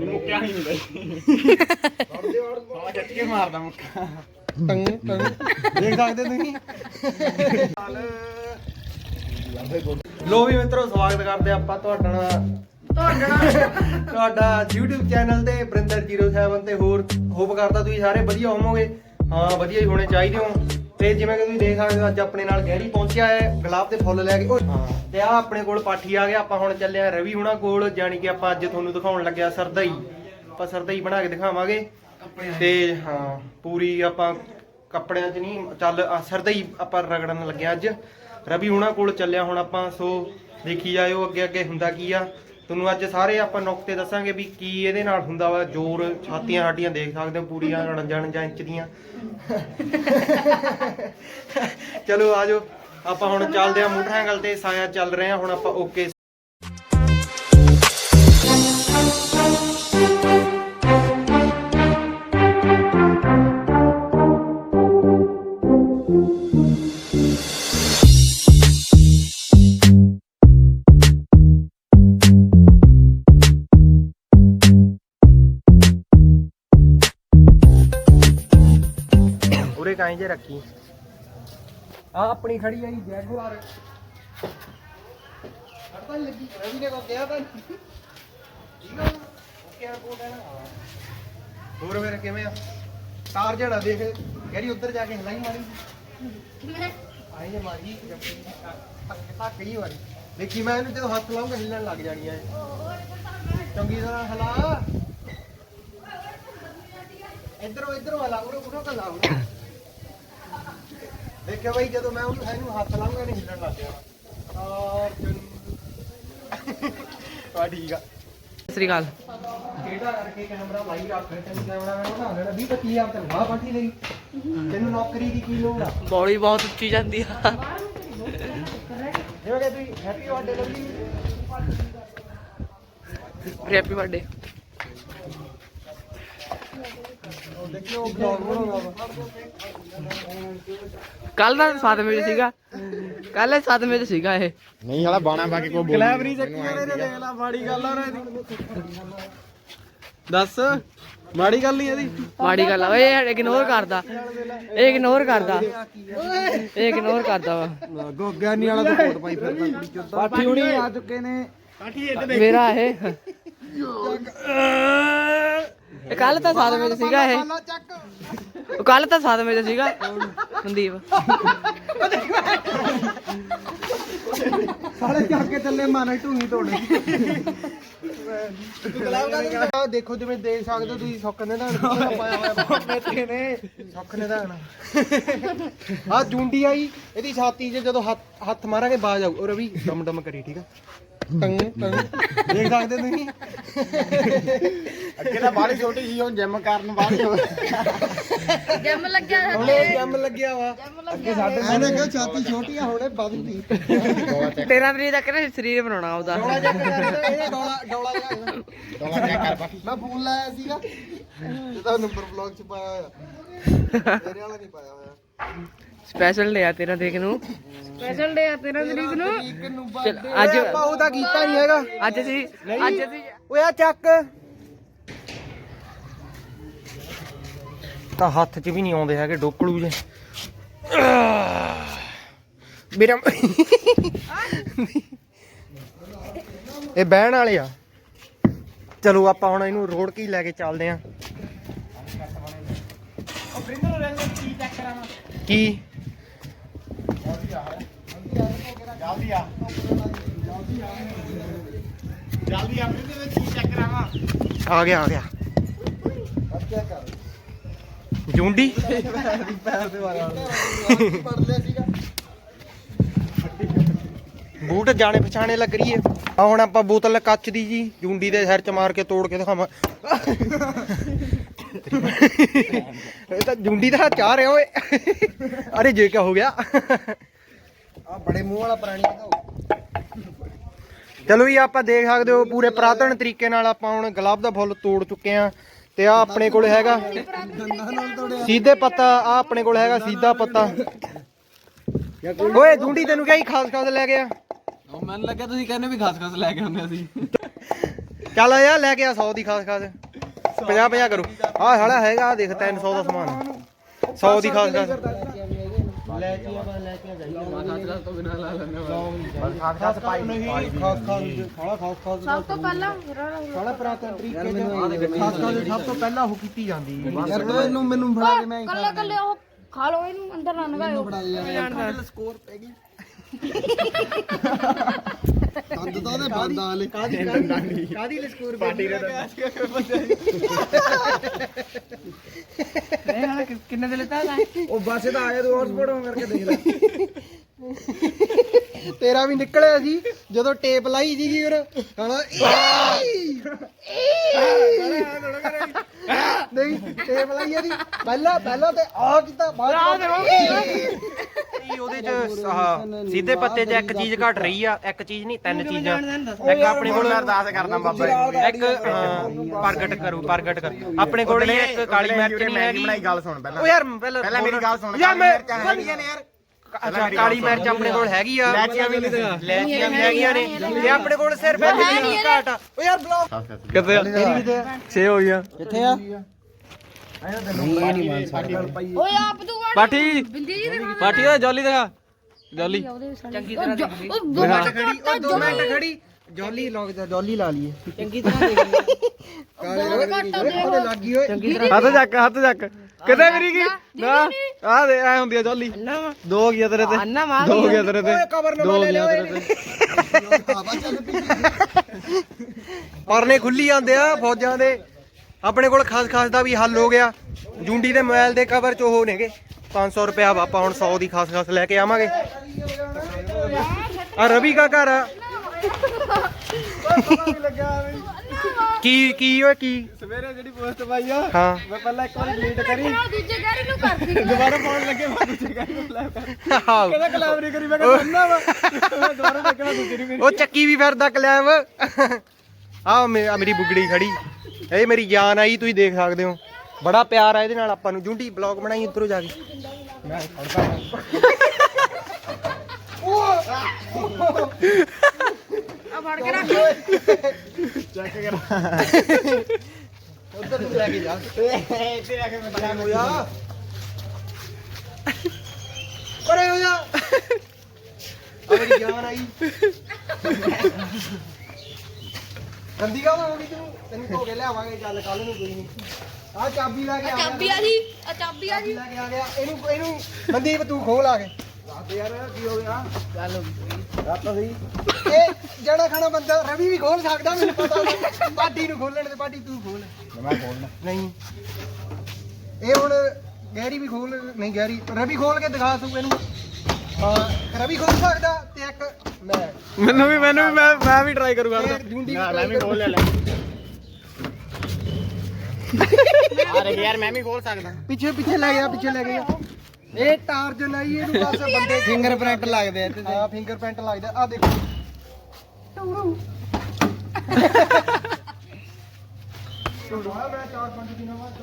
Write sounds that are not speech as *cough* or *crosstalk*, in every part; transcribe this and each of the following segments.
ਮੁੱਕਿਆ ਹੀ ਨਹੀਂ ਬਈ। ਹਾਂ ਚੱਟ ਕੇ ਮਾਰਦਾ ਮੁੱਕਾ। ਟੰਗ ਟੰਗ। ਦੇਖ ਸਕਦੇ ਤੁਸੀਂ? ਲੋ ਵੀ ਮਿੱਤਰੋ, ਸਵਾਗਤ ਕਰਦੇ ਆਪਾਂ ਤੁਹਾਡਾ ਨਾਲ- ਤੁਹਾਡਾ YouTube ਚੈਨਲ ਤੇ ਬ੍ਰਿੰਦਰ 07 ਤੇ। ਹੋਰ ਹੋਪ ਕਰਦਾ ਤੁਸੀਂ ਸਾਰੇ ਵਧੀਆ ਹੋਵੋਗੇ। ਹਾਂ, ਵਧੀਆ ਹੀ ਹੋਣੇ ਚਾਹੀਦੇ ਹੋ। ਤੇ ਜਿਵੇਂ ਕਿ ਤੁਸੀਂ ਦੇਖ ਸਕਦੇ ਹੋ ਅੱਜ ਆਪਣੇ ਨਾਲ ਗਹਿਰੀ ਪਹੁੰਚਿਆ ਹੈ ਗੁਲਾਬ ਦੇ ਫੁੱਲ ਲੈ ਕੇ। ਓਏ, ਤੇ ਆ ਆਪਣੇ ਕੋਲ ਪਾਠੀ ਆ ਗਿਆ ਆਪਾਂ ਹੁਣ ਚੱਲੇ ਆ ਰਵੀ ਹੁਣਾਂ ਕੋਲ ਜਾਣੀ ਕਿ ਆਪਾਂ ਅੱਜ ਤੁਹਾਨੂੰ ਦਿਖਾਉਣ ਲੱਗਿਆ ਸਰਦਈ। ਆਪਾਂ ਸਰਦਈ ਬਣਾ ਕੇ ਦਿਖਾਵਾਂਗੇ। ਤੇ ਹਾਂ ਪੂਰੀ ਆਪਾਂ ਕੱਪੜਿਆਂ 'ਚ ਨਹੀਂ ਚੱਲ ਸਰਦਈ ਆਪਾਂ ਰਗੜਨ ਲੱਗੇ ਹਾਂ ਅੱਜ। ਰਵੀ ਹੁਣਾਂ ਕੋਲ ਚੱਲਿਆ ਹੁਣ ਆਪਾਂ ਸੋ ਦੇਖੀ ਜਾਇਓ ਅੱਗੇ ਅੱਗੇ ਹੁੰਦਾ ਕੀ ਆ। ਤੁਹਾਨੂੰ ਅੱਜ ਸਾਰੇ ਆਪਾਂ ਨੁਕਤੇ ਦੱਸਾਂਗੇ ਵੀ ਕੀ ਇਹਦੇ ਨਾਲ ਹੁੰਦਾ ਵਾ, ਜ਼ੋਰ, ਛਾਤੀਆਂ ਸਾਡੀਆਂ ਦੇਖ ਸਕਦੇ ਹੋ, ਪੂਰੀਆਂ 49 ਇੰਚ ਦੀਆਂ। ਚਲੋ ਆਜੋ ਆਪਾਂ ਹੁਣ ਚੱਲਦੇ ਆ ਮੋਟਰਸਾਈਕਲ ਤੇ, ਸਾਇਆ ਚੱਲ ਰਹੇ ਆ ਹੁਣ ਆਪਾਂ ਓਕੇ ਕਾଇଁ ਜੇ ਰੱਖੀ ਆ ਆਪਣੀ ਖੜੀ ਆਈ ਜੈਗੁਆਰ ਹੜਤਾ ਨੀ ਲੱਗੀ ਰਵੀ ਨੇ ਕੋ ਕਿਹਾ ਤਾਂ ਨੀ। ਠੀਕ ਆ ਓਕੇ ਆ ਕੋਡ ਹੈ ਨਾ ਹਾਂ। ਹੋਰ ਫਿਰ ਕਿਵੇਂ ਆ ਤਾਰ ਜੜਾ ਦੇਖ ਕਿਹੜੀ ਉੱਧਰ ਜਾ ਕੇ ਹਲਾਈ ਮਾਰੀ ਆਈ ਨੇ ਮਾਰੀ ਜੱਪੀ ਤਾਂ ਕਈ ਵਾਰੀ ਦੇਖੀ ਮੈਂ ਇਹਨੂੰ ਜਦੋਂ ਹੱਥ ਲਾਉਂਗਾ ਹਿੱਲਣ ਲੱਗ ਜਾਣੀ ਆ। ਚੰਗੀ ਤਰ੍ਹਾਂ ਹਲਾ ਇਧਰੋਂ ਇਧਰੋਂ ਹਲਾ ਉਰੋਂ ਉਰੋਂ ਕਲਾ ਉਰੋਂ ਦੇਖਿਆ ਬਈ ਜਦੋਂ ਮੈਂ ਉਹਨੂੰ ਇਹਨੂੰ ਹੱਥ ਲਾਉਂਗਾ ਨਹੀਂ ਹਿੱਲਣ ਲੱਗ ਜਾਣਾ। ਔਰ ਆ *laughs* ਠੀਕ ਆ। ਸ੍ਰੀ ਅਕਾਲ। ਕਿਹੜਾ ਕਰਕੇ ਕੈਮਰਾ ਲਾਈ ਰੱਖ ਤੈਨੂੰ ਕੈਮਰਾ ਮੈਂ ਬਣਾ ਲੈਣਾ 20 25000 ਤਨਖਾਹ ਪਾਠੀ ਲਈ ਤੈਨੂੰ ਨੌਕਰੀ ਦੀ ਕੀ ਲੋੜ ਆ? ਬੋਲੀ ਬਹੁਤ ਉੱਚੀ ਜਾਂਦੀ ਆ। ਜਿਵੇਂ ਕਿ ਤੁਸੀਂ ਹੈਪੀ ਬਰਥਡੇ ਲੱਗੀ ਹੈਪੀ ਬਰਥਡੇ ਦੇਖਿਓ ਬਲੌਗ ਬਣਾਉਣਾ ਵਾ ਕੱਲ ਦਾ ਸਦਮੇ ਚ ਸੀਗਾ। ਕੱਲ ਸਦਮੇ ਚ ਸੀਗਾ ਇਹ। ਨਹੀਂ ਸਾਲਾ ਬਾਣਾ ਪਾ ਕੇ ਕੋਈ ਬੋਲ ਕਲੈਬਰੀ ਚੱਕੀ ਵਾਲੇ ਨੇ ਦੇਖ ਲਾ ਮਾੜੀ ਗੱਲ ਆ ਦੱਸ ਮਾੜੀ ਗੱਲ ਨਹੀਂ ਇਹਦੀ। ਮਾੜੀ ਗੱਲ ਆ ਓਏ ਇਹ ਇਗਨੋਰ ਕਰਦਾ। ਇਹ ਇਗਨੋਰ ਕਰਦਾ। ਇਹ ਇਗਨੋਰ ਕਰਦਾ ਵਾ। ਗੋਗਿਆਨੀ ਵਾਲਾ ਤਾਂ ਕੋਟ ਪਾਈ ਫਿਰਦਾ। ਪਾਠੀ ਹੁਣੀ ਆ ਚੁੱਕੇ ਨੇ। ਮੇਰਾ ਇਹ। ਇਹ ਕੱਲ ਤਾਂ ਸਦਮੇ ਚ ਸੀਗਾ ਇਹ। ਕੱਲ ਤਾਂ ਸਦਮੇ ਚ ਸੀਗਾ। ਸੰਦੀਪ। ਸਾਲੇ ਚੱਕ ਕੇ ਥੱਲੇ ਮਾਰੇ ਢੂਹੀ ਤੋੜੇ। ਆ ਦੇਖੋ ਜਿਵੇਂ ਦੇਖ ਸਕਦੇ ਹੋ ਤੁਸੀਂ ਸੁੱਖ ਨੇ ਧਾਨ ਪਾਇਆ ਹੋਇਆ ਨੇ ਸੁੱਖ ਨੇ ਧਾਨ ਆ ਜੁੰਡੀ ਆਈ ਇਹਦੀ ਛਾਤੀ 'ਚ ਜਦੋਂ ਹੱਥ ਹੱਥ ਮਾਰਾਂਗੇ ਬਾਜ ਆਊ। ਉਹ ਰਵੀ ਡਮ ਡਮ ਕਰੀ ਠੀਕ ਆ? ਟੰਗ ਟੰਗ। ਦੇਖ ਸਕਦੇ ਤੁਸੀਂ? ਅੱਗੇ ਤਾਂ ਬਾਹਲੀ ਛੋਟੀ ਸੀ ਹੁਣ ਜਿਮ ਕਰਨ ਬਾਹਲੀ ਹੋ ਜੰਮ ਲੱਗਿਆ ਹੁਣੇ ਜੰਮ ਲੱਗਿਆ ਵਾ। ਅੱਗੇ ਸਾਡੇ ਮੈਨੇ ਕਿਹਾ ਛਾਤੀ ਛੋਟੀ ਆ ਹੁਣੇ ਵਧੂਗੀ 13 ਤਰੀਕ ਤੱਕ ਨਾ ਸਰੀਰ ਬਣਾਉਣਾ ਉਹਦਾ। ਡੋਲਾ ਚੈੱਕ ਕਰ ਇਹਦਾ ਡੋਲਾ ਡੋਲਾ ਜਿਹਾ ਡੋਲਾ ਚੈੱਕ ਕਰ ਬਾਕੀ। ਮੈਂ ਫੋਨ ਲਾਇਆ ਸੀਗਾ। ਇਹਦਾ ਨੰਬਰ ਬਲੌਗ ਚ ਪਾਇਆ ਹੋਇਆ। ਮੇਰੇ ਵਾਲਾ ਨਹੀਂ ਪਾਇਆ ਹੋਇਆ। ਸਪੈਸ਼ਲ ਲਿਆ 13 ਤਰੀਕ ਨੂੰ। ਸਪੈਸ਼ਲ ਡੇ ਆ 13 ਤਰੀਕ ਨੂੰ। ਚੱਲ, ਅੱਜ ਆਪਾਂ ਉਹਦਾ ਕੀਤਾ ਨਹੀਂ ਹੈਗਾ। ਅੱਜ ਅਸੀਂ ਅੱਜ ਅਸੀਂ ਓਏ ਆ ਚੱਕ। ਤਾਂ ਹੱਥ 'ਚ ਵੀ ਨਹੀਂ ਆਉਂਦੇ ਹੈਗੇ ਡੋਕਲੂ ਜੇ। ਮੇਰਾ ਇਹ ਬਹਿਣ ਵਾਲੇ ਆ। ਚਲੋ ਆਪਾਂ ਹੁਣ ਇਹਨੂੰ ਰੋੜ ਕੇ ਲੈ ਕੇ ਚੱਲਦੇ ਆਂ। ਕੀ? ਜਲਦੀ ਆ। ਜਲਦੀ ਆ ਆਪਣੇ ਵਿੱਚ ਕੀ ਚੈੱਕ ਕਰਾਵਾਂ? ਆ ਗਿਆ ਆ ਗਿਆ। ਜੁੰਡੀ? ਬੂਟ ਜਾਣੇ ਪਛਾਣੇ ਲੱਗ ਰਹੀ ਏ। ਆ ਹੁਣ ਆਪਾਂ ਬੋਤਲ ਕੱਚ ਦੀ ਜੀ, ਜੁੰਡੀ ਦੇ ਸਿਰ ਚ ਮਾਰ ਕੇ ਤੋੜ ਕੇ ਦਿਖਾਵਾਂ। ਇਹ ਤਾਂ ਜੁੰਡੀ ਦਾ ਚਾਹ ਰਿਹਾ ਓਏ। ਅਰੇ ਜੇ ਕਿਆ ਹੋ ਗਿਆ। ਆ ਬੜੇ ਮੂੰਹ ਵਾਲਾ ਪ੍ਰਾਣੀ ਚਲੋ ਜੀ ਆਪਾਂ ਦੇਖ ਸਕਦੇ ਹੋ ਪੂਰੇ ਪੁਰਾਤਨ ਤਰੀਕੇ ਨਾਲ ਆਪਾਂ ਹੁਣ ਗੁਲਾਬ ਦਾ ਫੁੱਲ ਤੋੜ ਚੁੱਕੇ ਆ ਤੇ ਆ ਆਪਣੇ ਕੋਲ ਹੈਗਾ ਸਿੱਧੇ ਪੱਤਾ ਆ ਆਪਣੇ ਕੋਲ ਹੈਗਾ ਸਿੱਧਾ ਪੱਤਾ। ਓਏ ਜੁੰਡੀ ਤੈਨੂੰ ਕਿਹਾ ਹੀ ਖਾਸ ਖਾਸ ਲੈ ਗਿਆ ਮੈਨੂੰ ਲੱਗਾ ਤੁਸੀਂ ਕਹਿੰਦੇ ਵੀ ਖਾਸ ਖਾਸ ਲੈ ਕੇ ਆਉਂਦੇ ਸੀ ਚੱਲ ਆ ਲੈ ਕੇ ਆ 100 ਦੀ ਖਾਸ ਖਾਸ। 50 50 ਕਰੂ। ਆ ਸਾਲਾ ਹੈਗਾ ਦੇਖ 300 ਦਾ ਸਮਾਨ। 100 ਦੀ ਖਾਸ ਖਾਸ। ਲੈ ਕੇ ਆ ਲੈ ਕੇ ਖਾਸ ਖਾਸ ਪਾਈ ਨਹੀਂ। ਖਾਸ ਖਾਸ ਸਾਲਾ ਖਾਸ ਖਾਸ ਸਭ ਤੋਂ ਪਹਿਲਾਂ ਸਾਲਾ ਪੁਰਾਤਨ ਤਰੀਕੇ ਚ ਖਾਸ ਖਾਸ ਸਭ ਤੋਂ ਪਹਿਲਾਂ ਉਹ ਕੀਤੀ ਜਾਂਦੀ ਹੈ ਯਾਰ ਤੂੰ ਇਹਨੂੰ ਮੈਨੂੰ ਫੜਾ ਕੇ ਮੈਂ ਕੱਲੇ ਕੱਲੇ ਉਹ ਖਾ ਲਓ ਇਹਨੂੰ ਅੰਦਰ ਨਾ ਨਗਾਇਓ ਸਕੋਰ ਪੈ ਗਿਆ *laughs* ਦੰਦ ਤਾਂ ਉਹਦੇ ਬੰਦ ਆਲੇ ਕਾਦੀ ਕਾਦੀ ਸਕੋਰ ਪਾਰਟੀ ਦੇ ਕਿੰਨੇ ਦੇ ਲਿੱਤਾ ਉਹ ਬਸ ਇਹਦਾ ਆਇਆ ਤੂੰ ਹੌਟਸਪੌਟ ਕਰਕੇ ਦੇਖ ਲੈ। ਤੇਰਾ ਵੀ ਨਿਕਲਿਆ ਸੀ ਜਦੋਂ ਟੇਪ ਲਾਈ ਸੀਗੀ ਫਿਰ ਹਣਾ ਨਹੀਂ ਟੇਪ ਲਾਈ ਇਹਦੀ ਪਹਿਲਾਂ ਪਹਿਲਾਂ ਤੇ ਆ ਕੀਤਾ ਬਾਅਦ ਚ ਉਹਦੇ ਚ ਆਹ ਸਿੱਧੇ ਪੱਤੇ 'ਚ ਇੱਕ ਚੀਜ਼ ਘਟ ਰਹੀ ਆ ਇੱਕ ਚੀਜ਼ ਨਹੀਂ ਤਿੰਨ ਚੀਜ਼ਾਂ। ਇੱਕ ਆਪਣੇ ਕੋਲ ਮੈਂ ਅਰਦਾਸ ਕਰਦਾ ਬਾਬਾ ਜੀ ਇੱਕ ਹਾਂ, ਪ੍ਰਗਟ ਕਰੂ ਪ੍ਰਗਟ ਕਰ। ਆਪਣੇ ਕੋਲ ਇੱਕ ਕਾਲੀ ਮਿਰਚ ਨਹੀਂ ਹੈਗੀ। ਬਣਾਈ ਗੱਲ ਸੁਣ ਪਹਿਲਾਂ ਉਹ ਯਾਰ ਪਹਿਲਾਂ ਪਹਿਲਾਂ ਮੇਰੀ ਗੱਲ ਸੁਣ ਯਾਰ ਮੈਂ ਕਾਲੀ ਮਿਰਚਾਂ ਹੈਗੀਆਂ ਨੇ ਯਾਰ? ਅੱਛਾ ਕਾਲੀ ਮਿਰਚ ਆਪਣੇ ਕੋਲ ਹੈਗੀ ਆ। ਲੈਚੀਆਂ ਵੀ ਨਹੀਂ ਲੈਚੀਆਂ ਵੀ ਹੈਗੀਆਂ ਨੇ। ਤੇ ਆਪਣੇ ਕੋਲ ਸਿਰਫ ਇੱਕ ਚੀਜ਼ ਘਾਟ ਆ। ਉਹ ਯਾਰ ਬਲੌਕ ਕਿੱਥੇ ਆ? ਤੇਰੀ ਕਿਤੇ ਆ 6 ਹੋ ਗਿਆ ਕਿੱਥੇ ਆ? ਓਏ ਆਪ ਤੂੰ ਪਾਠੀ। ਬਿੰਦੀ ਜੀ ਦਿਖਾ ਪਾਠੀ ਦਾ ਜੋਲੀ ਦਿਖਾ। ਜੋਲੀ। ਚੰਗੀ ਤਰ੍ਹਾਂ ਉਹ ਦੋ ਮਿੰਟ ਖੜੀ ਉਹ 2 ਮਿੰਟ ਖੜੀ। ਜੋਲੀ ਲੌਗ ਜਾ ਜੋਲੀ ਲਾ ਲਈਏ। ਚੰਗੀ ਤਰ੍ਹਾਂ ਦੇਖ। ਲੱਗੀ ਓਏ। ਹੱਥ ਚੱਕ ਹੱਥ ਚੱਕ। ਕਿਤੇ ਮੇਰੀ ਕੀ ਨਾ ਆ ਦੇ ਐ ਹੁੰਦੀ ਆ ਜੋਲੀ। ਦੋ ਗਿਆ ਤੇਰੇ ਤੇ। ਅੰਨਾ ਮਾਰ ਦੋ ਗਿਆ ਤੇਰੇ ਤੇ। ਦੋ ਗਿਆ ਤੇਰੇ ਤੇ। ਪਰਨੇ ਖੁੱਲੀ ਜਾਂਦੇ ਆ ਫੌਜਾਂ ਦੇ। ਆਪਣੇ ਕੋਲ ਖਾਸ ਖਾਸ ਦਾ ਵੀ ਹੱਲ ਹੋ ਗਿਆ। ਜੁੰਡੀ ਦੇ ਮੋਬਾਈਲ ਦੇ ਕਵਰ ਚ ਉਹ ਨੇਗੇ। 500 ਰੁਪਿਆ ਆਪਾਂ ਹੁਣ 100 ਦੀ ਖਾਸ ਖਾਸ ਲੈ ਕੇ ਆਵਾਂਗੇ। ਆ ਰਵੀ ਦਾ ਘਰ ਆ। ਕੀ ਕੀ ਓਏ ਕੀ? ਸਵੇਰੇ ਜਿਹੜੀ ਪੋਸਟ ਪਾਈ ਆ ਹਾਂ। ਮੈਂ ਪਹਿਲਾਂ ਇੱਕ ਵਾਰੀ ਡਿਲੀਟ ਕਰੀ। ਦੂਜੇ ਗੈਰੀ ਨੂੰ ਕਰਦੀ ਦੁਬਾਰਾ ਪਾਉਣ ਲੱਗੇ ਮੈਂ ਦੂਜੇ ਗਾਣੇ ਨੂੰ ਆਹੋ। ਕਹਿੰਦਾ ਕਲਾਬ ਨਹੀਂ ਕਰੀ ਮੈਂ ਕਿਹਾ ਬੰਨਾ ਵਾ। ਮੈਂ ਦੁਬਾਰਾ ਦੇਖਣਾ ਦੂਜੇ ਨੂੰ ਉਹ ਚੱਕੀ ਵੀ ਫਿਰਦਾ ਕਲੈਬ ਆ ਮੇਰੀ ਬੁਗੜੀ ਖੜੀ। ਇਹ ਮੇਰੀ ਜਾਨ ਆਈ ਤੁਸੀਂ ਦੇਖ ਸਕਦੇ ਹੋ। ਬੜਾ ਪਿਆਰ ਆ ਇਹਦੇ ਨਾਲ ਆਪਾਂ ਨੂੰ। ਜੁੰਡੀ ਬਲੌਗ ਬਣਾਈ ਉੱਧਰੋਂ ਜਾ ਕੇ। ਆ *laughs* ਫੜ ਕੇ ਰੱਖ। ਚੈੱਕ ਕਰ। ਉੱਧਰ ਨੂੰ ਲੈ ਕੇ ਜਾ। ਇੱਥੇ ਆ ਕੇ ਮੈਂ ਪਰੇ ਹੋ ਜਾ। ਪਰੇ ਹੋ ਜਾ। ਮੇਰੀ ਜਾਨ ਆਈ। ਗੰਦੀ ਕਾ ਹੋ ਗਈ ਤੈਨੂੰ ਤੈਨੂੰ ਧੋ ਕੇ ਲਿਆਵਾਂਗੇ ਚੱਲ ਕੱਲ ਨੂੰ ਕੋਈ ਨਹੀਂ। ਆ ਚਾਬੀ ਲੈ ਕੇ ਆ ਚਾਬੀ ਆ ਜੀ ਆ ਚਾਬੀ ਆ ਜੀ। ਲੈ ਕੇ ਆ ਗਿਆ। ਇਹਨੂੰ ਇਹਨੂੰ ਮਨਦੀਪ ਤੂੰ ਖੋਲ ਆ ਕੇ। ਦੱਸ ਯਾਰ ਕੀ ਹੋ ਗਿਆ? ਚੱਲ ਦੱਸ ਸਹੀ। ਇਹ ਜਣਾ ਖਾਣਾ ਬੰਦਾ ਰਵੀ ਵੀ ਖੋਲ ਸਕਦਾ ਮੈਨੂੰ ਪਤਾ ਪਾਟੀ ਨੂੰ ਖੋਲਣ ਤੇ ਪਾਟੀ ਤੂੰ ਖੋਲ। ਮੈਂ ਬੋਲਣਾ ਨਹੀਂ। ਇਹ ਹੁਣ ਗੈਰੀ ਵੀ ਖੋਲ ਨਹੀਂ ਗੈਰੀ ਰਵੀ ਖੋਲ ਕੇ ਦਿਖਾ ਤੂੰ ਇਹਨੂੰ। ਹਾਂ ਰਵੀ ਖੋਲ ਸਕਦਾ ਤੇ ਇੱਕ ਮੈਂ। ਮੈਨੂੰ ਵੀ ਮੈਨੂੰ ਵੀ ਮੈਂ ਮੈਂ ਵੀ ਟਰਾਈ ਕਰੂੰਗਾ ਇਹ ਜੁੰਡੀ ਮੈਂ ਵੀ ਖੋਲ ਲੈ ਲੈ ਅਰੇ ਯਾਰ ਮੈਂ ਵੀ ਖੋਲ ਸਕਦਾ। ਪਿੱਛੇ ਪਿੱਛੇ ਲੈ ਗਿਆ ਪਿੱਛੇ ਲੈ ਗਿਆ। ਇਹ ਟਾਰਜਨ ਆਈ ਇਹਨੂੰ ਬਸ ਬੰਦੇ ਫਿੰਗਰਪ੍ਰਿੰਟ ਲੱਗਦੇ ਆ ਤੇ। ਹਾਂ ਫਿੰਗਰਪ੍ਰਿੰਟ ਲੱਗਦਾ ਆ। ਦੇਖੋ। ਮੈਂ ਦਿਨਾਂ ਬਾਅਦ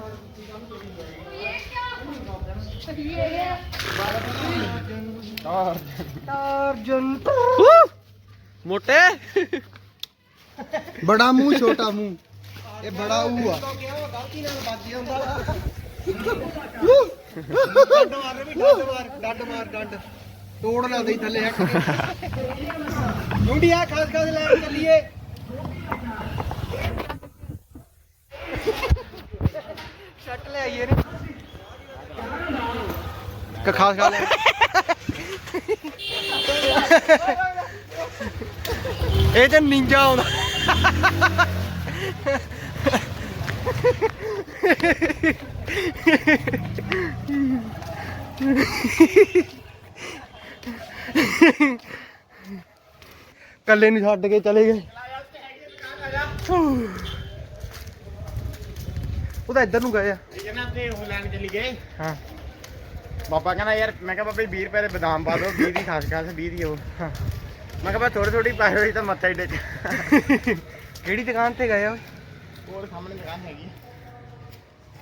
ਟਾਰਜਨ ਮੋਟੇ। ਬੜਾ ਮੂੰਹ ਛੋਟਾ ਮੂੰਹ। ਇਹ ਬੜਾ ਊ ਆ। ਗਲਤੀ ਨਾਲ ਵੱਜ ਜਾਂਦਾ ਡੱਡ ਮਾਰ ਵੀ ਡੱਡ ਮਾਰ ਡੱਡ ਮਾਰ ਡੱਡ ਤੋੜ ਨਾ ਦੇਈ ਥੱਲੇ ਆ ਮੁੰਡਿਆ ਖਾਸ ਖਾਸ ਲੈ ਚੱਲੀਏ ਛੱਟ ਲੈ ਆਈਏ ਨੇ ਕ ਖਾਸ ਖਾਸ ਲੈ ਇਹ ਤੇ ਨਿੰਜਾ ਆਉਂਦਾ। ਕੱਲੇ ਨੂੰ ਛੱਡ ਕੇ ਚਲੇ ਗਏ। ਉਹ ਤਾਂ ਇੱਧਰ ਨੂੰ ਗਏ ਆ। ਜਨਾ ਤੇ ਉਹ ਲੈਣ ਚਲੀ ਗਏ। ਹਾਂ। ਪਾਪਾ ਕਹਿੰਦਾ ਯਾਰ ਮੈਂ ਕਿਹਾ ਪਾਪਾ 20 ਰੁਪਏ ਦੇ ਬਦਾਮ ਪਾ ਦਿਓ 20 ਦੀ ਖਾਸ ਖਾਸ 20 ਦੀ ਉਹ। ਹਾਂ। ਮੈਂ ਕਿਹਾ ਥੋੜੀ ਥੋੜੀ ਪਾਏ ਹੋਈ ਤਾਂ ਮੱਥਾ ਹੀ ਡੇਕ ਕਿਹੜੀ ਦੁਕਾਨ ਤੇ ਗਏ ਆ ਓਏ? ਹੋਰ ਸਾਹਮਣੇ ਦੁਕਾਨ ਹੈਗੀ।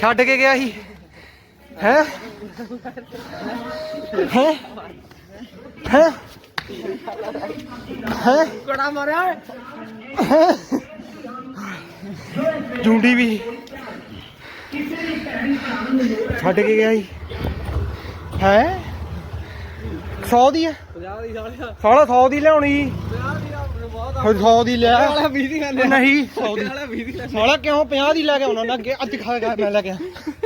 ਛੱਡ ਕੇ ਗਿਆ ਸੀ। ਹੈ? ਹੈ? ਹੈ? ਹੈ? ਕੜਾ ਮਾਰਿਆ ਜੁੰਡੀ ਵੀ। ਛੱਡ ਕੇ ਗਿਆ ਸੀ। ਹੈ? 100 ਦੀ ਹੈ 50 ਦੀ ਸਾਲਿਆ ਸਾਲਾ 100 ਦੀ ਲਿਆਉਣੀ 100 ਦੀ ਲੈ। ਵਾਲਾ 20 ਦੀ ਉਹ ਨਹੀਂ। 100 ਦੀ ਵਾਲਾ 20 ਦੀ ਲੈ ਸਾਲਾ ਕਿਉਂ? 50 ਦੀ ਲੈ ਕੇ ਆਉਣਾ ਨਾ ਅੱਗੇ ਅੱਜ ਖਾ ਗਿਆ ਮੈਂ ਲੈ ਕੇ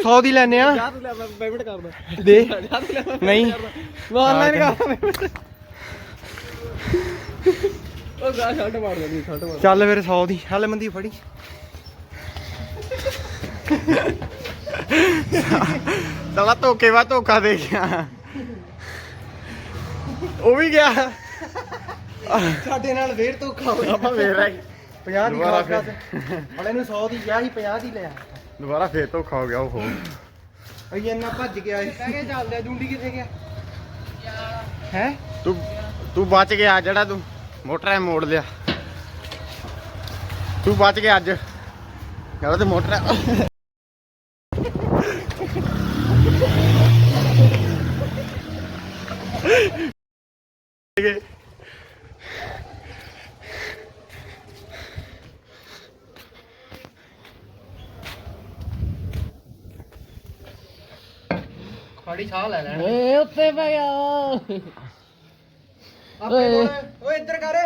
100 ਦੀ ਲੈਨੇ ਆ। ਜਾ ਤੂੰ ਲੈ ਮੈਂ ਪੇਮੈਂਟ ਕਰਦਾ ਦੇ। ਲੈ ਨਹੀਂ। ਮੈਂ ਆਨਲਾਈਨ ਕਰਦਾ ਉਹ ਗਾ ਛੱਡ ਮਾਰ ਦੇ ਛੱਡ ਮਾਰ ਚੱਲ ਫਿਰ 100 ਦੀ। ਹਲੇ ਮੰਦੀ ਫੜੀ। ਸਾਲਾ ਧੋਕੇ ਵਾ ਧੋਖਾ ਦੇ ਗਿਆ। ਉਹ ਵੀ ਗਿਆ। ਸਾਡੇ ਨਾਲ ਫੇਰ ਧੋਖਾ ਹੋਇਆ। ਆਪਾਂ ਵੇਖ ਰਹੀ 50 ਦੀ ਦੁਬਾਰਾ ਖਾਸ ਹਲੇ ਨੂੰ 100 ਦੀ ਕਿਹਾ ਸੀ 50 ਦੀ ਲਿਆ ਦੁਬਾਰਾ ਫੇਰ ਧੋਖਾ ਹੋ ਗਿਆ ਉਹ। ਅਈ ਇੰਨਾ ਭੱਜ ਗਿਆ ਇਹ। ਕਹਿ ਕੇ ਚੱਲਦਾ ਜੁੰਡੀ ਕਿੱਥੇ ਗਿਆ? ਹੈ? ਤੂੰ ਤੂੰ ਬਚ ਗਿਆ ਜਿਹੜਾ ਤੂੰ ਮੋਟਰ ਐ ਮੋੜ ਲਿਆ। ਤੂੰ ਬਚ ਗਿਆ ਅੱਜ। ਜਿਹੜਾ ਤੇ ਮੋਟਰ ਐ- *laughs* ਖੜੀ ਸਾਹ ਲੈ ਲੈਣ। ਓਏ ਉੱਤੇ ਪੈ ਗਿਆ। ਆਪਣੇ ਕੋਲ ਓਏ ਇੱਧਰ ਕਰ।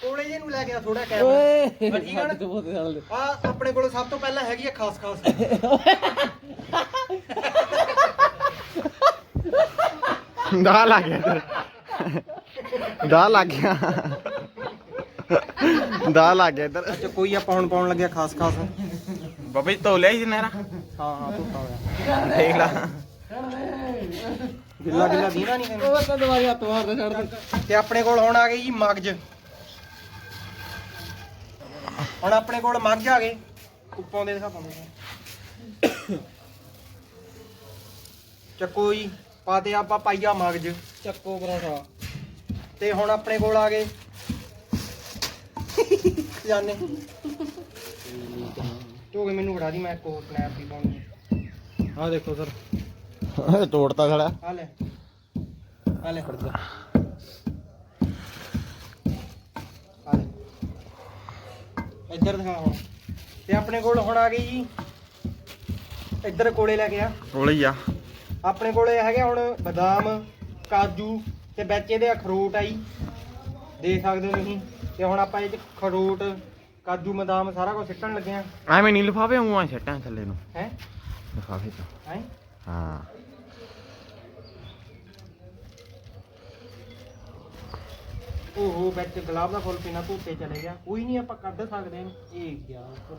ਕੋਲੇ ਜੇ ਨੂੰ ਲੈ ਗਿਆ ਥੋੜਾ ਕੈਮਰਾ। ਓਏ। ਠੀਕ ਆ ਨਾ? ਤੂੰ ਬੋਤੇ ਸਾਲ ਆ ਆਪਣੇ ਕੋਲ ਸਭ ਤੋਂ ਪਹਿਲਾਂ ਹੈਗੀ ਆ ਖਾਸ ਖਾਸ। ਦਾ ਲੱਗ ਗਿਆ। ਇੱਧਰ ਦਾ ਲੱਗ ਗਿਆ। ਦਾ ਲੱਗ ਗਿਆ ਇੱਧਰ। ਅੱਛਾ ਕੋਈ ਆਪਾਂ ਹੁਣ ਪਾਉਣ ਲੱਗਿਆ ਖਾਸ ਖਾਸ। ਬਾਬਾ ਜੀ ਧੋ ਲਿਆ ਸੀ ਨਹਿਰਾ? ਹਾਂ ਹਾਂ ਧੋਤਾ ਹੋਇਆ। ਦੇਖ ਲਾ। ਗਿੱਲਾ ਗਿੱਲਾ ਦੀਨਾ ਨਹੀਂ ਤੈਨੂੰ ਉਹ ਤਾਂ ਦਵਾਈ ਹੱਥ ਮਾਰਦਾ ਛੱਡ ਦੇ। ਤੇ ਆਪਣੇ ਕੋਲ ਹੁਣ ਆ ਗਈ ਜੀ ਮਗਜ। ਹੁਣ ਆਪਣੇ ਕੋਲ ਮਗਜ ਆ ਗਏ। ਉੱਪੋਂ ਦੇ ਦਿਖਾ ਪਾਉਂਦੇ ਚੱਕੋ ਜੀ ਪਾਤੇ ਆਪਾਂ ਪਾਈਆ ਮਗਜ। ਚੱਕੋ ਪਰੌਂਠਾ। ਤੇ ਹੁਣ ਆਪਣੇ ਕੋਲ ਆ ਗਏ। ਜਾਨੇ। ਤੂੰ ਮੈਨੂੰ ਫੜਾ ਦੀ ਮੈਂ ਕੋ ਸਨੈਪ ਦੀ ਪਾਉਣੀ ਆ। ਦੇਖੋ ਸਰ। ਤੋੜਤਾ ਸਾਲਾ ਆ ਲੈ। ਆ ਲੈ ਫੜ ਜਾ ਆ ਲੈ। ਇੱਧਰ ਦਿਖਾ ਹੁਣ। ਤੇ ਆਪਣੇ ਕੋਲ ਹੁਣ ਆ ਗਈ ਜੀ। ਇੱਧਰ ਕੋਲੇ ਲੈ ਕੇ ਆ। ਕੋਲੇ ਹੀ ਆ। ਆਪਣੇ ਕੋਲੇ ਹੈਗੇ ਹੁਣ ਬਦਾਮ ਕਾਜੂ ਤੇ ਵਿੱਚ ਇਹਦੇ ਅਖਰੋਟ ਆਈ ਦੇਖ ਸਕਦੇ ਹੋ ਤੁਸੀਂ। ਤੇ ਹੁਣ ਆਪਾਂ ਇਹ ਚ ਖਰੋਟ ਕਾਜੂ ਬਦਾਮ ਸਾਰਾ ਕੁਝ ਸਿੱਟਣ ਲੱਗੇ ਆ। ਐਵੇਂ ਨਹੀਂ ਲਿਫਾਫੇ ਆਉਂ ਛੱਟਾਂ ਥੱਲੇ ਨੂੰ। ਹੈ? ਲਿਫਾਫੇ ਚ। ਹੈ? ਹਾਂ। ਓਹੋ ਵਿੱਚ ਗੁਲਾਬ ਦਾ ਫੁੱਲ ਪੀਣਾ ਧੋਤੇ ਚਲੇ ਗਿਆ। ਕੋਈ ਨਹੀਂ ਆਪਾਂ ਕੱਢ ਸਕਦੇ ਹਾਂ। ਇਹ ਗਿਆ ਉੱਪਰ।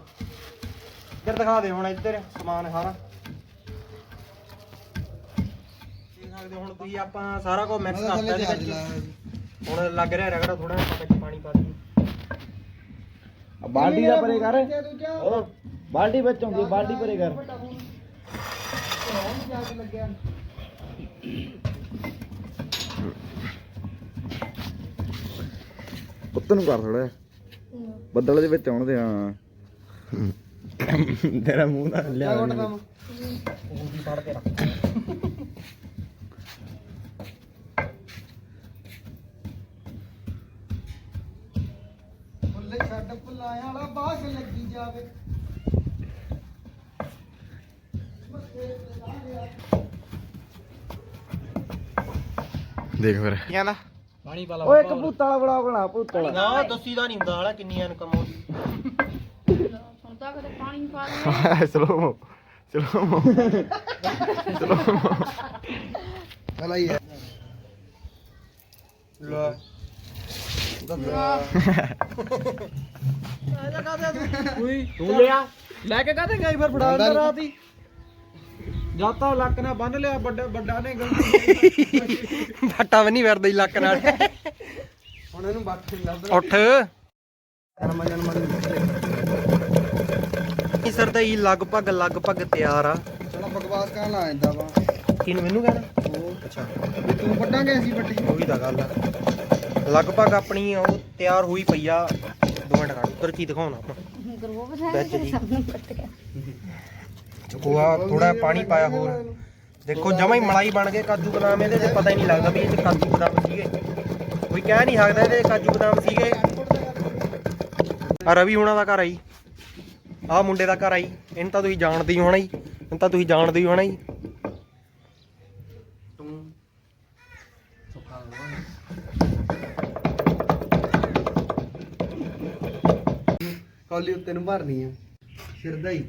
ਇੱਧਰ ਦਿਖਾ ਦੇ ਹੁਣ ਇੱਧਰ ਸਮਾਨ ਸਾਰਾ। ਦੇਖ ਸਕਦੇ ਹੋ ਹੁਣ ਤੁਸੀਂ ਆਪਾਂ ਸਾਰਾ ਕੁਝ ਮਿਕਸ ਕਰਤਾ ਇਹਦੇ ਵਿੱਚ। ਹੁਣ ਲੱਗ ਰਿਹਾ ਰਗੜਾ ਥੋੜਾ ਆਪਾਂ ਵਿੱਚ ਪਾਣੀ ਪਾ ਦਈਏ। ਬਾਲਟੀ ਦਾ ਪਰੇ ਕਰ। ਉਹ ਬਾਲਟੀ ਵਿੱਚ ਆਉਂਦੀ ਬਾਲਟੀ ਪਰੇ ਕਰ। ਪੁੱਤ ਨੂੰ ਕਰ ਥੋੜਾ ਬੱਦਲ ਦੇ ਵਿੱਚ ਆਉਣ ਦੇ ਹਾਂ। ਤੇਰਾ ਮੂੰਹ ਨਾ ਲਿਆ ਉਂਗੀ ਫੜ ਕੇ ਰੱਖ ਫੁੱਲੇ ਛੱਡ ਫੁੱਲਾਇਆ ਵਾਲਾ ਬਾਸ ਲੱਗੀ ਜਾਵੇ। ਦੇਖ ਫਿਰ। ਕਹਿੰਦਾ? ਪਾਣੀ ਪਾ ਲਾ ਓਏ ਕਬੂਤਰ ਵਾਲਾ ਬੜਾ ਬਣਾ ਕਬੂਤਰ ਵਾਲਾ। ਨਾ ਦੱਸੀ ਦਾ ਨਹੀਂ ਹੁੰਦਾ ਹਾਲਾ ਕਿੰਨੀ ਇਨਕਮ ਆਉਂਦੀ ਸੁਣਦਾ ਕਦੇ ਪਾਣੀ ਪਾ ਦੇ ਸਲੋ ਸਲੋ ਸਲੋ ਹਲਾ ਹੀ ਹੈ ਲੈ ਤੂੰ ਲਿਆ ਲੈ ਕੇ ਕਾਹਦੇ ਗਈ ਫਿਰ ਫੜਾ ਦੇ ਰਾਤ ਹੀ ਜਦ ਤਾਂ ਲੱਕ ਨਾਲ ਬੰਨ ਲਿਆ ਵੱਡਾ ਵੱਡਾ ਨੇ ਗਲਤੀ ਬਾਟਾ *laughs* ਵੀ ਨਹੀਂ ਵਰਦਾ ਹੀ ਲੱਕ ਨਾਲ। ਹੁਣ ਇਹਨੂੰ ਨਹੀਂ ਲੱਭ ਉੱਠ। ਜਨਮ ਜਨਮ ਇਹ ਸਰਦਾਈ ਲਗਭਗ ਲਗਭਗ ਤਿਆਰ ਆ। ਚਲੋ ਬਕਵਾਸ ਕਰਨ ਲਾ ਜਾਂਦਾ ਵਾ। ਕਿਨ ਮੈਨੂੰ ਕਹਿਣਾ? ਉਹ ਅੱਛਾ। ਵੀ ਤੂੰ ਵੱਡਾਂਗੇ ਅਸੀਂ ਵੱਡੀ ਉਹੀ ਤਾਂ ਗੱਲ ਆ। ਲਗਭਗ ਆਪਣੀ ਉਹ ਤਿਆਰ ਹੋਈ ਪਈ ਆ। ਦੋ ਮਿੰਟ ਖੜ ਉੱਧਰ ਕੀ ਦਿਖਾਉਣਾ ਆਪਾਂ? ਵਿੱਚ ਜੀ। *laughs* ਚਕੂਆ ਥੋੜਾ ਪਾਣੀ ਪਾਇਆ ਹੋਰ। ਦੇਖੋ, ਜਮਾ ਹੀ ਮਲਾਈ ਬਣ ਗਏ ਕਾਜੂ ਬਦਾਮ ਇਹਦੇ ਤੇ, ਪਤਾ ਹੀ ਨਹੀਂ ਲੱਗਦਾ ਵੀ ਇਹ ਚ ਕਾਜੂ ਬਦਾਮ ਸੀਗੇ। ਕੋਈ ਕਹਿ ਨਹੀਂ ਸਕਦਾ ਇਹਦੇ ਕਾਜੂ ਬਦਾਮ ਸੀਗੇ। ਆ ਰਵੀ ਹੁਣਾਂ ਦਾ ਘਰ ਆਈ ਆਹ ਮੁੰਡੇ ਦਾ ਘਰ ਆਈ ਇਹਨੂੰ ਤਾਂ ਤੁਸੀਂ ਜਾਣਦੇ ਹੀ ਹੋਣਾ ਹੀ ਇਹਨੂੰ ਤਾਂ ਤੁਸੀਂ ਜਾਣਦੇ ਹੀ ਹੋਣਾ ਹੀ ਕੌਲੀ ਉੱਤੇ ਨੂੰ ਭਰਨੀ ਆ। ਸਿਰਦਾ ਹੀ।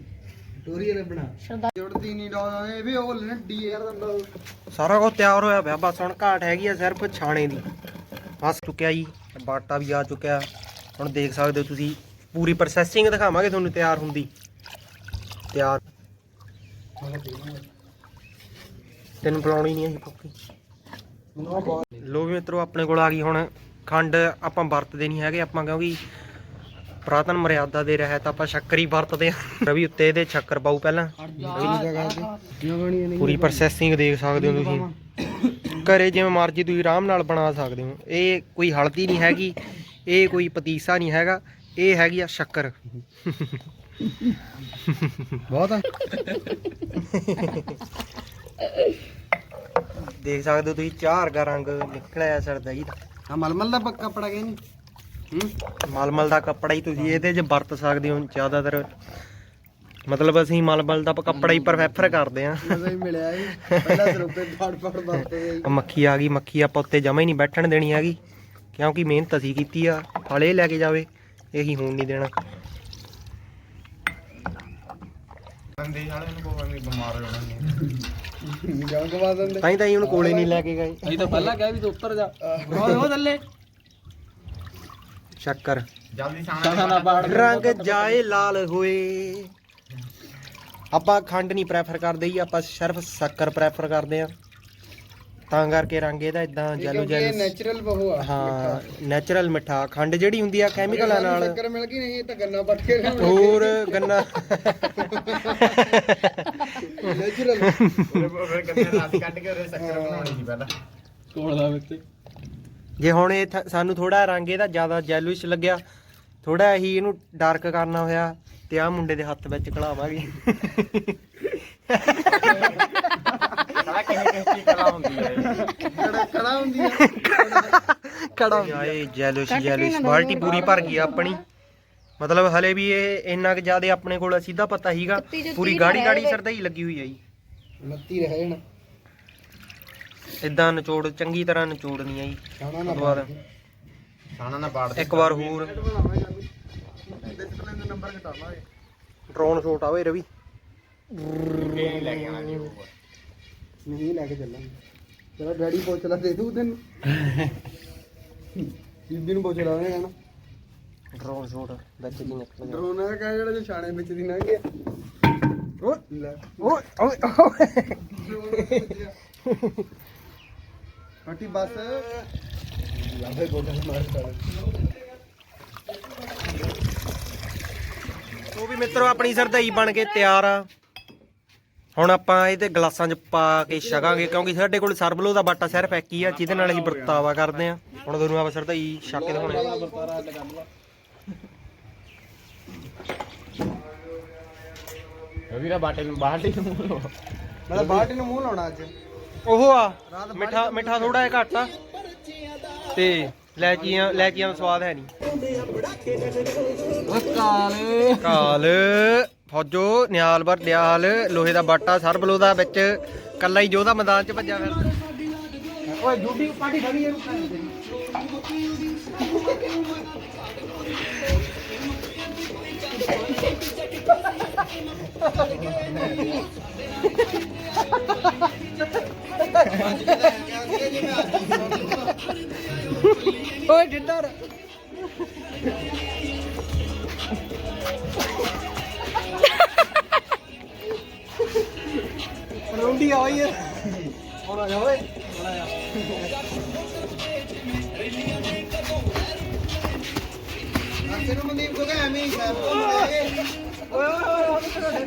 ਟੋਰੀ ਨੇ ਬਣਾ। ਸ਼ਰਦਾ ਜੁੜਦੀ ਨਹੀਂ ਲਾ ਇਹ ਵੀ ਉਹ ਲੱਡੀ ਯਾਰ ਦਾ ਸਾਰਾ ਕੁਝ ਤਿਆਰ ਹੋਇਆ ਪਿਆ ਬਸ ਹੁਣ ਘਾਟ ਹੈਗੀ ਆ ਸਿਰਫ ਛਾਣੇ ਦੀ। ਬਸ ਚੁੱਕਿਆ ਜੀ ਬਾਟਾ ਵੀ ਆ ਚੁੱਕਿਆ। ਹੁਣ ਦੇਖ ਸਕਦੇ ਹੋ ਤੁਸੀਂ ਪੂਰੀ ਪ੍ਰੋਸੈਸਿੰਗ ਦਿਖਾਵਾਂਗੇ ਤੁਹਾਨੂੰ ਤਿਆਰ ਹੁੰਦੀ। ਤਿਆਰ। ਤੈਨੂੰ ਬੁਲਾਉਣੀ ਨਹੀਂ ਅਸੀਂ ਪੱਕੀ। ਲੋ ਵੀ ਮਿੱਤਰੋ ਆਪਣੇ ਕੋਲ ਆ ਗਈ ਹੁਣ ਖੰਡ ਆਪਾਂ ਵਰਤਦੇ ਨਹੀਂ ਹੈਗੇ ਆਪਾਂ ਕਿਉਂਕਿ ਪ੍ਰਾਤਨ ਮਰਿਆਦਾ ਦੇ ਰਹਿਤ ਆਪਾਂ ਸ਼ੱਕਰ ਹੀ ਵਰਤਦੇ ਆ *laughs* ਰਵੀ ਉੱਤੇ ਇਹਦੇ ਸ਼ੱਕਰ ਪਾਉ ਪਹਿਲਾਂ। ਪੂਰੀ ਪ੍ਰੋਸੈਸਿੰਗ ਦੇਖ ਸਕਦੇ ਹੋ ਤੁਸੀਂ। ਘਰੇ ਜਿਵੇਂ ਮਰਜ਼ੀ ਤੁਸੀਂ ਆਰਾਮ ਨਾਲ ਬਣਾ ਸਕਦੇ ਹੋ। ਇਹ ਕੋਈ ਹਲਦੀ ਨਹੀਂ ਹੈਗੀ ਇਹ ਕੋਈ ਪਤੀਸਾ ਨਹੀਂ ਹੈਗਾ ਇਹ ਹੈਗੀ ਆ ਸ਼ੱਕਰ। ਬਹੁਤ ਆ। ਦੇਖ ਸਕਦੇ ਹੋ ਤੁਸੀਂ ਚਾਰ ਵਰਗਾ ਰੰਗ ਨਿਕਲਿਆ ਸਰਦਾਈ ਦਾ ਆ ਮਲਮਲ ਦਾ ਪੱਕਾ ਕੱਪੜਾ ਗਏ ਨਹੀਂ। ਹੂੰ ਮਲਮਲ ਦਾ ਕੱਪੜਾ ਹੀ ਤੁਸੀਂ ਇਹਦੇ 'ਚ ਵਰਤ ਸਕਦੇ ਹੋ ਜ਼ਿਆਦਾਤਰ। ਮਤਲਬ ਅਸੀਂ ਮਲਮਲ ਦਾ ਕੱਪੜਾ ਹੀ ਪ੍ਰੈਫਰ ਕਰਦੇ ਆ ਨਜ਼ਰ ਹੀ ਮਿਲਿਆ ਇਹ ਪਹਿਲਾਂ ਸਰੂਪੇ ਫੜ ਫੜ ਵਰਤਦੇ ਮੱਖੀ ਆ ਗਈ ਮੱਖੀ ਆਪਾਂ ਉੱਤੇ ਜਮਾ ਹੀ ਨਹੀਂ ਬੈਠਣ ਦੇਣੀ ਹੈਗੀ। ਕਿਉਂਕਿ ਮਿਹਨਤ ਅਸੀਂ ਕੀਤੀ ਆ ਫਲ ਇਹ ਲੈ ਕੇ ਜਾਵੇ ਇਹੀ ਹੋਣ ਨਹੀਂ ਦੇਣਾ। ਜਾਨ ਗਵਾ ਦਿੰਦੇ। ਤਾਂ ਹੀ ਤਾਂ ਅਸੀਂ ਉਹਨੂੰ ਕੋਲੇ ਨਹੀਂ ਲੈ ਕੇ ਗਏ। ਅਸੀਂ ਤਾਂ ਪਹਿਲਾਂ ਕਿਹਾ ਵੀ ਤੂੰ ਉੱਤਰ ਜਾ। ਉਹ ਥੱਲੇ। ਸ਼ੱਕਰ। ਨਾ ਰੰਗ ਜਾਏ ਲਾਲ ਹੋਏ। ਆਪਾਂ ਖੰਡ ਨਹੀਂ ਪ੍ਰੈਫਰ ਕਰਦੇ ਜੀ ਆਪਾਂ ਸਿਰਫ ਸ਼ੱਕਰ ਪ੍ਰੈਫਰ ਕਰਦੇ ਆ ਤਾਂ ਕਰਕੇ ਰੰਗ ਇਹਦਾ ਇਦਾਂ ਜੈਲੋ ਇਹ ਜੈਲੋ ਨੈਚੁਰਲ ਬਹੁ ਆ ਹਾਂ ਨੈਚੁਰਲ ਮਿੱਠਾ। ਖੰਡ ਜਿਹੜੀ ਹੁੰਦੀ ਆ ਕੈਮੀਕਲਾਂ ਨਾਲ। ਸ਼ੱਕਰ ਮਿਲ ਗਈ ਨਹੀਂ ਇਹ ਤਾਂ ਗੰਨਾ ਪੱਟ ਕੇ ਹੋਰ ਗੰਨਾ। ਨੈਚੁਰਲ ਕੋਲ ਦਾ ਵਿੱਚ। ਜੇ ਹੁਣ ਇਹ ਸਾਨੂੰ ਥੋੜਾ ਰੰਗ ਇਹਦਾ ਜ਼ਿਆਦਾ ਜੈਲੂਇਸ਼ ਲੱਗਿਆ ਥੋੜਾ ਹੀ ਇਹਨੂੰ ਡਾਰਕ ਕਰਨਾ ਹੋਇਆ ਤੇ ਆ ਮੁੰਡੇ ਦੇ ਹੱਥ ਵਿੱਚ ਕਲਾਵਾਂਗੇ ਕੜਾ ਹੁੰਦੀ ਆ। ਕੜਾ ਆਏ ਜੈਲੂਇਸ਼ ਜੈਲੂਇਸ਼ ਬਾਲਟੀ ਪੂਰੀ ਭਰ ਗਈ ਆ ਆਪਣੀ। ਮਤਲਬ ਹਲੇ ਵੀ ਇਹ ਇੰਨਾ ਕੁ ਜ਼ਿਆਦਾ ਆਪਣੇ ਕੋਲ ਸਿੱਧਾ ਪਤਾ ਹੀਗਾ ਪੂਰੀ ਗਾੜੀ ਗਾੜੀ ਸਰਦਾਈ ਲੱਗੀ ਹੋਈ ਆ ਜੀ। ਮੱਤੀ ਰਹੇ ਨਾ ਇਦਾਂ ਨਿਚੋੜ ਚੰਗੀ ਤਰ੍ਹਾਂ ਨਿਚੋੜਨੀ ਆ ਜੀ। ਖਾਣਾ ਉਸ ਤੋਂ ਬਾਅਦ ਇੱਕ ਵਾਰ ਹੋਰ। ਡਿਸਪਲਿਨ ਦਾ ਨੰਬਰ ਘਟਾਵਾਂਗੇ ਡਰੋਨ ਸ਼ੋਟ ਆਵੇ ਰਵੀ। ਨਹੀਂ ਲੈ ਕੇ ਚੱਲਾਂਗੇ। ਚਲੋ ਡੈਡੀ ਪੁੱਛ ਲਾ ਦੇ ਦੂ ਤੈਨੂੰ। ਬੀਬੀ ਨੂੰ ਪੁੱਛ ਲਾ ਨਾ ਡਰੋਨ ਸ਼ੋਟ ਵਿੱਚ ਦੀ ਨਿਕਲ ਗਿਆ ਡਰੋਨ ਆ ਕਾ ਜਿਹੜਾ ਜੋ ਛਾਣੇ ਵਿੱਚ ਦੀ ਲੰਘ ਗਿਆ। ਓਏ ਲੈ। ਓਏ ਓਏ ਹਟੀ ਬਸ। ਲਾਵੇ ਗੋਡਾ ਮਾਰ ਕਰ ਉਹ ਵੀ ਮਿੱਤਰੋ ਆਪਣੀ ਸਰਦਾਈ ਬਣ ਕੇ ਤਿਆਰ ਆ। ਹੁਣ ਆਪਾਂ ਇਹਦੇ ਗਲਾਸਾਂ 'ਚ ਪਾ ਕੇ ਛਕਾਂਗੇ ਕਿਉਂਕਿ ਸਾਡੇ ਕੋਲ ਸਰਬਲੋ ਦਾ ਬਾਟਾ ਸਿਰਫ ਇੱਕ ਹੀ ਆ ਜਿਹਦੇ ਨਾਲ ਅਸੀਂ ਵਰਤਾਵਾ ਕਰਦੇ ਆ। ਹੁਣ ਤੁਹਾਨੂੰ ਆਪਾਂ ਸਰਦਾਈ ਛਕ ਕੇ ਦਿਖਾਉਣੇ ਆ। ਰਵੀ ਦਾ ਬਾਟੇ ਨੂੰ ਬਾਲਟੀ ਨੂੰ ਮੈਂ ਬਾਟੀ ਨੂੰ ਮੂੰਹ ਲਾਉਣਾ ਅੱਜ। ਉਹ ਆ, ਮਿੱਠਾ ਮਿੱਠਾ ਥੋੜਾ ਜਿਹਾ ਘੱਟ ਆ। ਤੇ ਲੈਚੀਆਂ ਲੈਚੀਆਂ ਦਾ ਸਵਾਦ ਹੈ ਨਹੀਂ। ਕਾਲੇ। ਕਾਲ ਫੌਜੋ ਨਿਆਲਵਰ ਦਿਆਲ ਲੋਹੇ ਦਾ ਬਾਟਾ ਸਰਬਲੋ ਦਾ ਵਿੱਚ, ਕੱਲਾ ਹੀ ਜੋਧਾ ਮੈਦਾਨ 'ਚ ਭੱਜਿਆ ਫਿਰ ਓਏ, ਡਿਊਟੀ ਪਾਰਟੀ ਖੜੀ ਹੈ। ਓਏ ਜਿੱਦਾਰ। ਕੀ ਆ ਓਏ ਹੁਣ ਆ ਜਾ ਓਏ। ਹੁਣ ਆ ਜਾ ਤੈਨੂੰ ਮਨਦੀਪ ਕੋ ਕਹਿ ਐਵੇਂ ਹੀ ਸਾਹਿਬ ਕੋ ਓਏ ਓਏ ਓਏ।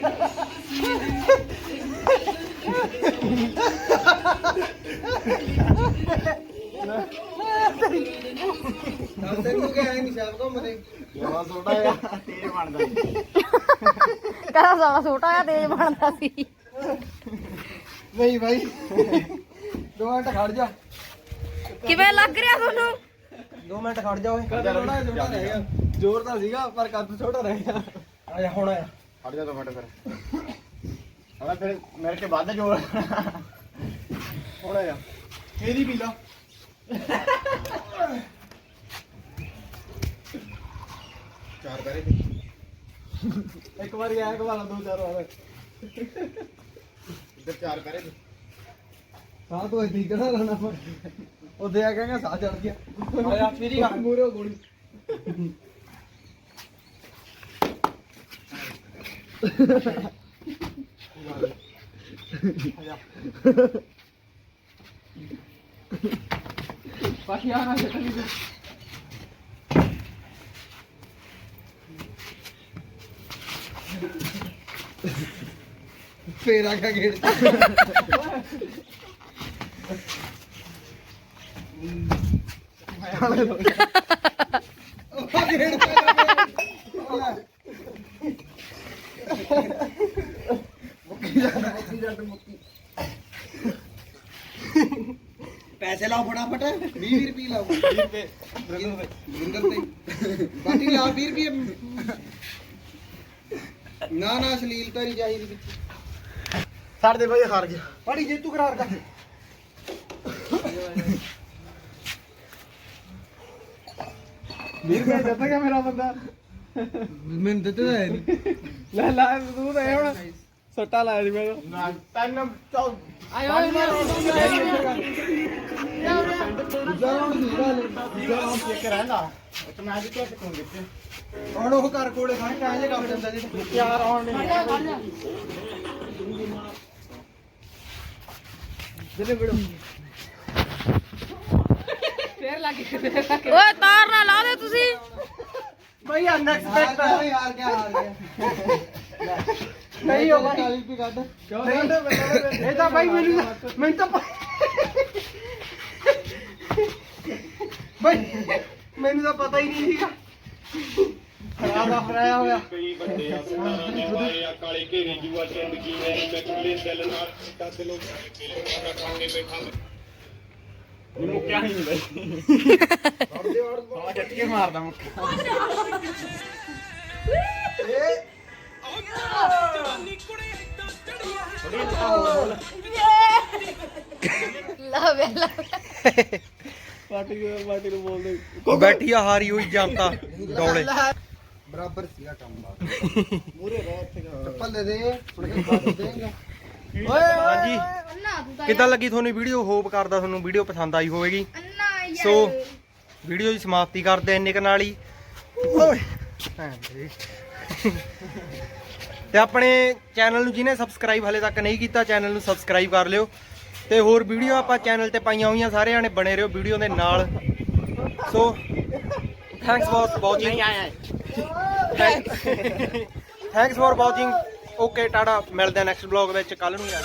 ਤੈਨੂੰ ਕਹਿ ਸਾਹਿਬ ਕਹਿੰਦਾ ਸਾਲਾ ਛੋਟਾ ਜਿਹਾ ਤੇਜ਼ ਬਣਦਾ ਸੀ। ਨਹੀਂ ਭਾਈ ਦੋ ਮਿੰਟ ਖੜ ਜਾ। ਕਿਵੇਂ ਲੱਗ ਰਿਹਾ ਤੁਹਾਨੂੰ? ਦੋ ਮਿੰਟ ਖੜ ਜਾ ਓਏ। ਥੋੜਾ ਛੋਟਾ ਰਹਿ ਗਿਆ ਜ਼ੋਰ ਤਾਂ ਸੀਗਾ ਪਰ ਕੱਦ ਛੋਟਾ ਰਹਿ ਗਿਆ। ਆ ਜਾ ਹੁਣ ਆ ਹਟ ਜਾ ਦੋ ਮਿੰਟ ਫਿਰ। ਹੁਣ ਫਿਰ ਮੇਰੇ ਕੇ ਵੱਧ ਜੋਰ। ਹੁਣ ਆ ਇਹਦੀ ਪੀ ਲਾ ਚਾਰ ਕਰੇ ਇੱਕ ਵਾਰ ਇੱਕ ਵਾਰ ਦੋ ਚਾਰ ਵਾਰ। ਇੱਧਰ ਚਾਰ ਕਰੇ ਸਾਹ ਤੋਂ ਠੀਕ ਕਰਾ ਲੈਣਾ। ਉਹਦੇ ਆ ਕਹਿੰਗਾ ਸਾਹ ਚੜ ਗਿਆ। ਆ ਜਾ ਮੇਰੀ ਗੱਲ ਮੂਰੇ ਗੋਲੀ। ਆਣਾ ਚੱਲੀ ਫੇਰ ਆ ਕੇ ਗੇੜ ਪੈਸੇ ਲਾਓ ਫਟਾਫਟ 20 ਰੁਪਏ ਲਾਓ। 20 ਰੁਪਏ। ਬਰਿੰਦਰ ਤੇ। ਬਾਕੀ ਲਾ 20 ਰੁਪਏ। ਨਾ ਨਾ ਅਸ਼ਲੀਲਤਾ ਨਹੀਂ ਚਾਹੀਦੀ ਵਿੱਚ। ਛੱਡ ਦੇ ਭਾਈ ਹਾਰ ਗਿਆ। ਪੜੀ ਜੇ ਤੂੰ ਕਰਾਰ ਕਰ। ਵੀਰ ਮੈਂ ਦਿੱਤਾ ਗਿਆ ਮੇਰਾ ਬੰਦਾ। ਮੈਨੂੰ ਦਿੱਤੇ ਤਾਂ ਹੈ ਨਹੀਂ। ਲੈ ਲੈ ਤੂੰ ਤਾਂ ਇਹ ਹੁਣ ਸੱਟਾ ਲਾਇਆ ਸੀ ਮੈਂ ਨਾ ਤੈਨੂੰ ਚੌ ਆਇਓ ਰਾਉਂਡ ਨਹੀਂ ਗੱਲ ਦੂਜਾ ਰਾਉਂਡ ਚੈੱਕ ਰਹਿੰਦਾ। ਇੱਕ ਮੈਚ ਤੇ ਟਿਕੂੰ ਦਿੱਤੇ ਹੁਣ ਉਹ ਘਰ ਕੋਲੇ ਖਾਣ ਕਾਹੇ ਕੰਮ ਜਾਂਦਾ ਜੀ ਚਾਰ ਰਾਉਂਡ ਨਹੀਂ ਜਿਹੜੇ ਵੀਡੀਓ ਓਏ ਤਾਰ ਨਾ ਲਾ ਦੇ ਤੁਸੀਂ। ਬਈ ਅਨਐਕਸਪੈਕਟ ਹਾਰ ਗਿਆ ਹਾਰ ਗਿਆ। ਨਹੀਂ ਹੋ ਭਾਈ ਕਾਲੀ ਵੀ ਕੱਢ। ਇਹ ਤਾਂ ਭਾਈ ਮੈਨੂੰ ਮੈਨੂੰ ਤਾਂ ਭਾਈ ਮੈਨੂੰ ਤਾਂ ਪਤਾ ਹੀ ਨਹੀਂ ਸੀਗਾ। ਖਰਾਬ ਹਰਾਇਆ ਹੋਇਆ। ਕਈ ਵੱਡੇ ਅਸਮਾਨਾਂ ਨੇ ਵਾਰੇ ਆ ਕਾਲੇ ਘੇਰੇ ਜੂਆ ਜ਼ਿੰਦਗੀ ਹੈ ਮੈਂ ਖੁੱਲੇ ਦਿਲ ਨਾਲ ਚਿੱਟਾ ਦਿਲੋਂ ਮੇਰਾ ਖਾਣੇ ਬੈਠਾ ਮੁੱਕਿਆ ਨਹੀਂ ਬਈ ਹਾਂ ਚੱਟ ਕੇ ਮਾਰਦਾ ਮੁੱਕਾ ਲਾ ਵੇ ਲਾ ਪਾਰਟੀ ਨੂੰ ਪਾਰਟੀ ਨੂੰ ਬੋਲਦੇ ਬੈਠੀ ਆ ਹਾਰੀ ਹੋਈ ਜਨਤਾ ਡੌਲੇ ਬਰਾਬਰ ਸੀਗਾ ਕੰਮ ਦਾ। ਚੱਪਲ ਦੇ ਦੇ ਦੇਗਾ। ਹਾਂਜੀ। ਅੰਨਾ ਤੂੰ ਤਾਂ ਕਿੱਦਾਂ ਲੱਗੀ ਤੁਹਾਨੂੰ ਵੀਡੀਓ? ਹੋਪ ਕਰਦਾ ਤੁਹਾਨੂੰ ਵੀਡੀਓ ਪਸੰਦ ਆਈ ਹੋਵੇਗੀ। ਅੰਨਾ ਯਾਰ। ਸੋ ਵੀਡੀਓ ਦੀ ਸਮਾਪਤੀ ਕਰਦੇ ਇੰਨੇ ਕੁ ਨਾਲ ਹੀ। ਓਏ। ਭੈਣ ਦੇ। ਤੇ ਆਪਣੇ ਚੈਨਲ ਨੂੰ ਜਿਹਨੇ ਸਬਸਕ੍ਰਾਈਬ ਹਲੇ ਤੱਕ ਨਹੀਂ ਕੀਤਾ ਚੈਨਲ ਨੂੰ ਸਬਸਕ੍ਰਾਈਬ ਕਰ ਲਿਓ। ਤੇ ਹੋਰ ਵੀਡੀਓ ਆਪਾਂ ਚੈਨਲ ਤੇ ਪਾਈਆਂ ਹੋਈਆਂ ਸਾਰੇ ਜਾਣੇ ਬਣੇ ਰਹੋ ਵੀਡੀਓ ਦੇ ਨਾਲ। So thanks for watching thanks for watching okay tata ਮਿਲਦੇ ਆ ਨੈਕਸਟ ਬਲੌਗ ਵਿੱਚ ਕੱਲ ਨੂੰ ਯਾਰ